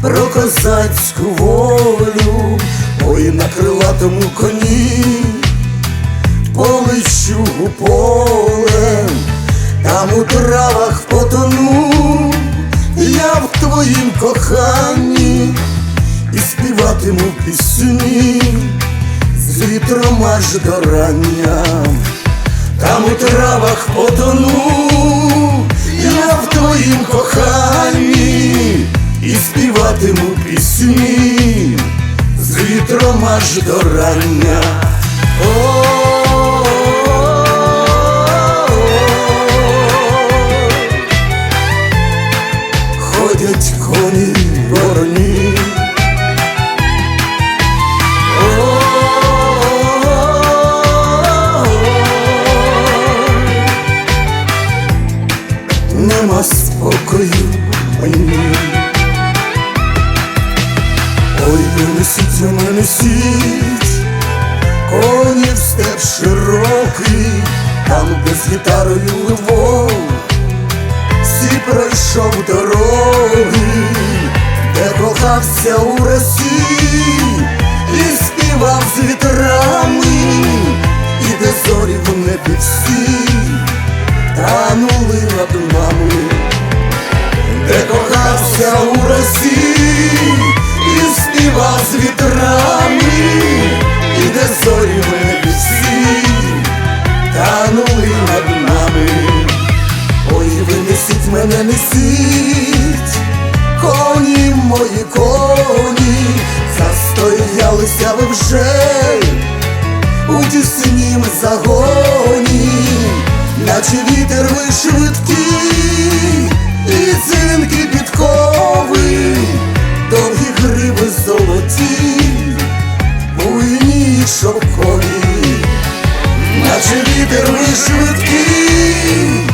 про козацьку волю, ой на крилатому коні, полечу у поле, там у травах потону, я в твоїм коханні. І співатиму пісні з вітром аж до рання, там у травах потону, я в твоїм коханні співатиму пісні з вітром аж до рання. Ходять коні вороні. Ой, винесіть мене несіть, коні в степ широкий, там де з гітарою ливов, всі пройшов дороги, де кохався у росі, і співав з вітрами, і де зорі в небі всі з вітрами, і де зорі небі всі танули над нами. Ой, винесіть мене, несіть, коні мої коні, застоялися ви вже у тіснім загоні, наче вітер ви швидкі, наче вітер швидкий.